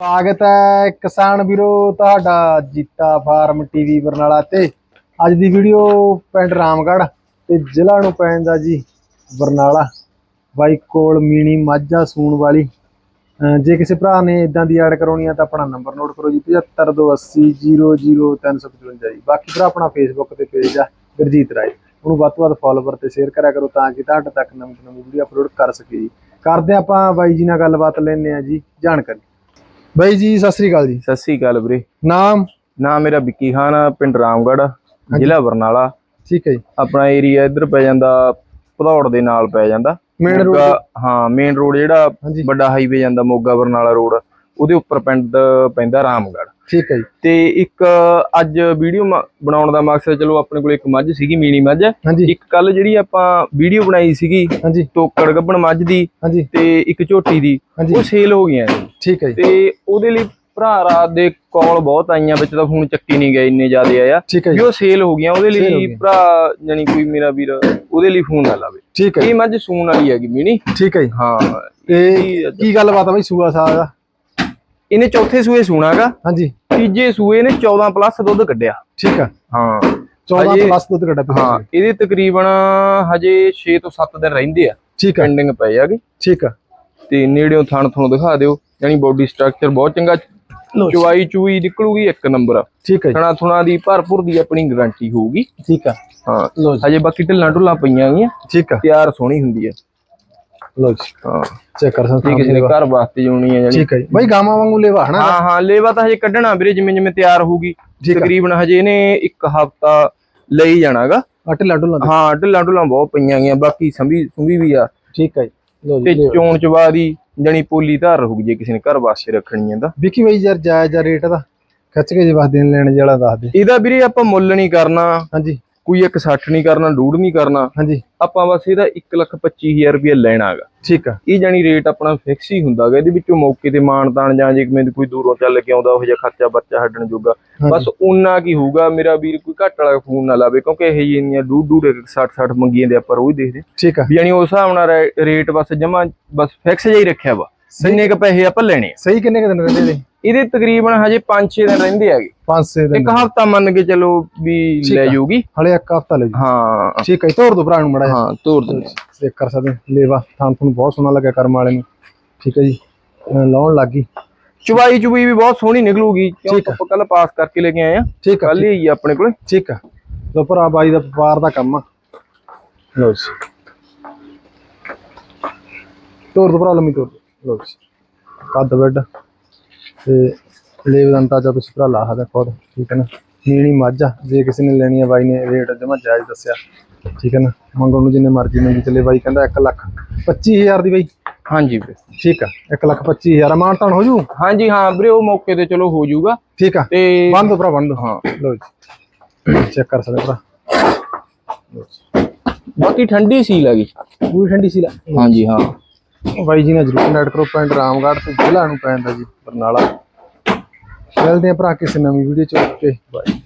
ਸਵਾਗਤ ਹੈ ਕਿਸਾਨ ਵੀਰੋ, ਤੁਹਾਡਾ ਜੀਤਾ ਫਾਰਮ ਟੀਵੀ ਬਰਨਾਲਾ ਤੇ। ਅੱਜ ਦੀ ਵੀਡੀਓ ਪਿੰਡ ਰਾਮਗੜ੍ਹ ਤੇ ਜ਼ਿਲ੍ਹਾ ਨੂੰ ਪੈਂਦਾ ਜੀ ਬਰਨਾਲਾ। ਬਾਈ ਕੋਲ ਮੀਣੀ ਮਾਝਾ ਸੂਣ ਵਾਲੀ। ਜੇ ਕਿਸੇ ਭਰਾ ਨੇ ਇਦਾਂ ਦੀ ਐਡ ਕਰਾਉਣੀ ਆ ਤਾਂ ਆਪਣਾ ਨੰਬਰ ਨੋਟ ਕਰੋ ਜੀ 7528000355 ਜੀ। ਬਾਕੀ ਭਰਾ ਆਪਣਾ ਫੇਸਬੁੱਕ ਤੇ ਪੇਜ ਆ, ਗੁਰਜੀਤ ਰਾਏ। ਉਹਨੂੰ ਵੱਧ ਤੋਂ ਵੱਧ ਫੋਲੋਵਰ ਤੇ ਸ਼ੇਅਰ ਕਰਿਆ ਕਰੋ ਤਾਂ ਕਿ ਤੁਹਾਡੇ ਤੱਕ ਨਵੀਂ ਨਵੀਂ ਵੀਡੀਓ ਅਪਲੋਡ ਕਰ ਸਕੇ ਜੀ। ਕਰਦੇ ਹਾਂ ਆਪਾਂ ਬਾਈ ਜੀ ਨਾਲ ਗੱਲਬਾਤ ਲੈਣੇ ਆ ਜੀ, ਜਾਣਕਾਰੀ। ਬਾਈ ਜੀ ਸਤਿ ਸ੍ਰੀ ਅਕਾਲ ਜੀ। ਸਤਿ ਸ੍ਰੀ ਅਕਾਲ ਵੀਰੇ। ਨਾਮ? ਨਾਮ ਮੇਰਾ ਵਿੱਕੀ ਖਾਨ ਆ ਪਿੰਡ ਰਾਮਗੜ੍ਹ ਜ਼ਿਲ੍ਹਾ ਬਰਨਾਲਾ। ਠੀਕ ਹੈ ਜੀ। ਆਪਣਾ ਏਰੀਆ ਇੱਧਰ ਪੈ ਜਾਂਦਾ ਭਦੌੜ ਦੇ ਨਾਲ ਪੈ ਜਾਂਦਾ। ਮੇਨ ਰੋਡ ਹਾਂ ਮੇਨ ਰੋਡ ਜਿਹੜਾ ਵੱਡਾ ਹਾਈਵੇ ਜਾਂਦਾ ਮੋਗਾ ਬਰਨਾਲਾ ਰੋਡ ਉਹਦੇ ਉੱਪਰ ਪਿੰਡ ਪੈਂਦਾ ਰਾਮਗੜ੍ਹ। ਠੀਕ ਹੈ ਜੀ। ਤੇ ਇੱਕ ਅੱਜ ਵੀਡੀਓ ਬਣਾਉਣ ਦਾ ਮਕਸਦ ਚਲੋ ਆਪਣੇ ਕੋਲ ਇੱਕ ਮੱਝ ਸੀਗੀ ਮੀਣੀ ਮੱਝ। ਇੱਕ ਕੱਲ ਜਿਹੜੀ ਆਪਾਂ ਵੀਡੀਓ ਬਣਾਈ ਸੀਗੀ ਹਾਂਜੀ। ਟੋਕੜ ਗੱਬਣ ਮੱਝ ਦੀ ਹਾਂਜੀ। ਤੇ ਇੱਕ ਝੋਟੀ ਦੀ ਉਹ ਸੇਲ ਹੋ ਗਈਆਂ ਠੀਕ ਹੈ ਜੀ। ਤੇ ਉਹਦੇ ਲਈ ਭਰਾ ਰਾਤ ਦੇ ਕਾਲ ਬਹੁਤ ਆਈਆਂ ਵਿੱਚ ਤਾਂ ਫੋਨ ਚੱਕੀ ਨਹੀਂ ਗਏ ਇੰਨੇ ਜ਼ਿਆਦੇ ਆਇਆ ਵੀ ਉਹ ਸੇਲ ਹੋ ਗਈਆਂ ਉਹਦੇ ਲਈ। ਭਰਾ ਜਾਨੀ ਕੋਈ ਮੇਰਾ ਵੀਰ ਉਹਦੇ ਲਈ ਫੋਨ ਨਾ ਲਾਵੇ। ਠੀਕ ਹੈ ਇਹ ਮੱਝ ਸੂਣ ਵਾਲੀ ਹੈਗੀ ਮੀਣੀ। ਠੀਕ ਹੈ ਜੀ। ਹਾਂ। ਤੇ ਕੀ ਗੱਲਬਾਤ ਆ ਬਾਈ ਸੂਆ ਸਾਹ ਦਾ? ਇਹਨੇ ਚੌਥੇ ਸੂਏ ਸੂਣਾਗਾ ਹਾਂਜੀ। ਤੀਜੇ ਸੂਏ ਨੇ 14 ਪਲੱਸ ਦੁੱਧ ਕੱਢਿਆ। ਠੀਕ ਆ। ਹਾਂ। 14 ਹਜੇ- ਪਲੱਸ ਦੁੱਧ ਕੱਢਾ ਪਿਆ ਹਾਂ ਇਹਦੇ ਤਕਰੀਬਨ ਹਜੇ 6 ਤੋਂ 7 ਦਿਨ ਰਹਿੰਦੇ ਆ। ਠੀਕ ਆ। ਪੈਂਡਿੰਗ ਪਏ ਆਗੇ ਠੀਕ ਆ। ਤੇ ਨੇੜਿਓਂ ਥਣ ਤੁਹਾਨੂੰ ਦਿਖਾ ਦਿਓ ਯਾਨੀ ਬੋਡੀ ਸਟਰਕਚਰ ਬਹੁਤ ਚੰਗਾ। ਚੁਆਈ ਚੂਈ ਨਿਕਲੂਗੀ ਇੱਕ ਨੰਬਰ ਠੀਕ ਹੈ ਥਣਾ ਥੁਣਾ ਦੀ ਭਰਪੂਰ ਦੀ ਆਪਣੀ ਗਾਰੰਟੀ ਹੋਊਗੀ। ਠੀਕ ਆ। ਹਾਂ। ਹਜੇ ਬਾਕੀ ਢਿੱਲਾਂ ਢੁੱਲਾਂ ਪਈਆਂ ਗਈਆਂ ਠੀਕ ਆ। ਤਿਆਰ ਸੋਹਣੀ ਹੁੰਦੀ ਹੈ ਲੋ ਜੀ। ਹਾਂ। ਚੈੱਕ ਕਰ ਸਕਦੇ ਕਿਸੇ ਨੇ ਘਰ ਵਾਸਤੇ ਜੋਣੀ ਹੈ ਜਾਨੀ ਠੀਕ ਹੈ ਜੀ। ਬਾਈ ਗਾਵਾਂ ਵਾਂਗੂ ਲੈਵਾ ਹਨਾ? ਹਾਂ ਹਾਂ ਲੇਵਾ ਤਾਂ ਹਜੇ ਕੱਢਣਾ ਵੀਰੇ ਜਿਵੇਂ ਜਿਵੇਂ ਤਿਆਰ ਹੋਊਗੀ। ਠੀਕ ਆ। ਤਕਰੀਬਨ ਹਜੇ ਇਹਨੇ ਇੱਕ ਹਫਤਾ ਲਈ ਜਾਣਾਗਾ। ਢਿੱਲਾ ਢੁੱਲਾ ਦੇ। ਹਾਂ ਢਿੱਲਾਂ ਢੁੱਲਾਂ ਬਹੁਤ ਪਈਆਂ ਗਈਆਂ ਬਾਕੀ ਸੰਭੀ ਸੁੰਭੀ ਵੀ ਆ। ਠੀਕ ਹੈ ਜੀ। ਲੋ ਤੇ ਜੀ ਲੈਵਾ। ਚੋਣ ਚਵਾ ਦੀ ਜਣੀ ਪੋਲੀ ਧਾਰ ਰਹੂਗੀ ਜੇ ਕਿਸੇ ਨੇ ਘਰ ਵਾਸਤੇ ਰੱਖਣੀ ਹੈ ਤਾਂ। ਵਿੱਕੀ ਬਾਈ ਯਾਰ ਜਾਇਜ਼ ਜਾ ਰੇਟ ਦਾ ਖਿੱਚ ਕੇ ਜੇ ਬਸ ਦੇਣ ਲੈਣ ਜਿਹੜਾ ਦੱਸ ਦੇ। ਇਹਦਾ ਵੀਰੇ ਆਪਾਂ ਮੁੱਲ ਨਹੀਂ ਕਰਨਾ। ਹਾਂਜੀ। ਕੋਈ ਇੱਕ 60 ਨਹੀਂ ਕਰਨਾ ਡੂੜ ਨਹੀਂ ਕਰਨਾ। ਹਾਂਜੀ। ਆਪਾਂ ਬਸ ਇਹਦਾ 125000 ਰੁਪਏ ਲੈਣਾਗਾ ਠੀਕ ਆ। ਇਹ ਜਾਨੀ ਰੇਟ ਆਪਣਾ ਫਿਕਸ ਹੀ ਹੁੰਦਾਗਾ ਇਹਦੇ ਵਿੱਚੋਂ ਮੌਕੇ ਤੇ ਮਾਣ ਤਾਣ ਜਾਂ ਜੇ ਕਿਵੇਂ ਕੋਈ ਦੂਰੋਂ ਚੱਲ ਕੇ ਆਉਂਦਾ ਉਹ ਜਿਹਾ ਖਰਚਾ ਬੱਚਾ ਛੱਡਣ ਜੋਗਾ। ਬਸ ਉਨਾ ਕੀ ਹੋਊਗਾ ਮੇਰਾ ਵੀਰ ਕੋਈ ਘੱਟ ਵਾਲਾ ਫੋਨ ਨਾ ਲਾਵੇ ਕਿਉਂਕਿ ਇਹ ਜੀ ਇੰਨੀਆਂ ਡੂਡ ਡੂਡ 60 60 ਮੰਗੀਆਂ ਦੇ ਆਪਾਂ ਰੋਜ਼ ਦੇਖਦੇ। ਠੀਕ ਆ। ਯਾਨੀ ਉਸ ਹਿਸਾਬ ਨਾਲ ਰੇਟ ਬਸ ਜਮਾ ਬਸ ਫਿਕਸ ਜਿਹਾ ਹੀ ਰੱਖਿਆ ਵਾ। ਜਿੰਨੇ ਕ ਪੈਸੇ ਆਪਾਂ ਲੈਣੇ ਸਹੀ ਕਿੰਨੇ ਕੁ ਦਿਨ ਰਹਿੰਦੇ ਨੇ ਇਹਦੇ ਤਕਰੀਬਨ ਹਜੇ 5-6 ਦਿਨ ਰਹਿੰਦੇ ਹੈਗੇ। 5-6 ਦਿਨ। ਇੱਕ ਹਫਤਾ ਮੰਨ ਕੇ ਚਲੋ ਵੀ ਲੈ। ਜਾਊਗੀ ਹਲੇ ਇੱਕ ਹਫਤਾ ਲੈ ਜੀ। ਹਾਂ। ਠੀਕ ਹੈ ਤੋਰ ਦੋ ਭਰਾ ਨੂੰ ਮੜਾ ਹਾਂ ਤੋੜ ਆ। ਚੈੱਕ ਕਰ ਸਕਦੇ ਹੋ। ਲੇਵਾ ਥਾਂ ਤੁਹਾਨੂੰ ਬਹੁਤ ਸੋਹਣਾ ਲੱਗਿਆ ਕਰਮ ਵਾਲੇ ਨੂੰ। ਠੀਕ ਹੈ ਜੀ ਲਾਉਣ ਲੱਗੀ ਚੁਬਾਈ ਚੁਬਈ ਵੀ ਬਹੁਤ ਸੋਹਣੀ ਨਿਕਲੂਗੀ। ਕਿਉਂ ਠੀਕ ਆ। ਆਪਾਂ ਕੱਲ ਪਾਸ ਕਰਕੇ ਲੈ ਕੇ ਆਏ ਆ। ਠੀਕ ਆ। ਕੱਲ ਹੀ ਆਪਣੇ ਕੋਲੇ। ਠੀਕ ਆ। ਲੋ ਭਰਾ ਬਾਈ ਦਾ ਵਪਾਰ ਦਾ ਕੰਮ ਆ। ਲੋ ਜੀ। ਤੋਰ ਦੋ ਭਰਾ ਲੰਮੀ ਤੋਰ ਦਿਓ। ਲੋ ਜੀ। ਕੱਦ ਬੈੱਡ ਤੇ ਲੇਵ ਦੰਤਾ ਜਾਂ ਤੁਸੀਂ ਭਰਾ ਲਾ ਸਕਦਾ ਖੁਦ ਠੀਕ ਹੈ ਨਾ? ਨੀਣੀ ਮੱਝ ਆ ਜੇ ਕਿਸੇ ਨੇ ਲੈਣੀ ਆ ਬਾਈ ਨੇ ਰੇਟ ਜਮਾ ਜਾਇਜ਼ ਦੱਸਿਆ ਠੀਕ ਹੈ ਨਾ? ਮੰਗਣ ਨੂੰ ਜਿੰਨੇ ਮਰਜ਼ੀ ਮੰਗੀ ਚੱਲੇ ਬਾਈ ਕਹਿੰਦਾ 1 ਲੱਖ 25000 ਦੀ ਬਾਈ। ਹਾਂਜੀ ਵੀਰੇ। ਠੀਕ ਆ 1 ਲੱਖ 25000 ਅਮਾਨ ਤਾਂ ਹੋ ਜੂ? ਹਾਂਜੀ ਹਾਂ ਵੀਰੇ ਉਹ ਮੌਕੇ ਤੇ ਚਲੋ ਹੋ ਜਾਊਗਾ ਠੀਕ ਆ ਤੇ ਬੰਦ ਦੋ ਭਰਾ ਬੰਦ। ਦੋ ਹਾਂ। ਲੋ ਜੀ। ਚੈੱਕ ਕਰ ਸਕਦੇ ਭਰਾ। ਬਾਕੀ ਠੰਡੀ ਸੀਲ ਹੈਗੀ। ਪੂਰੀ ਠੰਡੀ ਸੀ ਲਾ ਹਾਂਜੀ ਹਾਂ। ਬਾਈ ਜੀ ਨੇ ਜਰੂਰ ਨੈਟ ਕਰੋ, ਪਿੰਡ ਰਾਮਗੜ੍ਹ ਤੇ ਜ਼ਿਲ੍ਹਾ ਨੂੰ ਪੈਂਦਾ ਜੀ ਬਰਨਾਲਾ। ਮਿਲਦੇ ਆ ਭਰਾ, ਕਿਸੇ ਨਵੀਂ ਵੀਡੀਓ ਚ। Okay bye.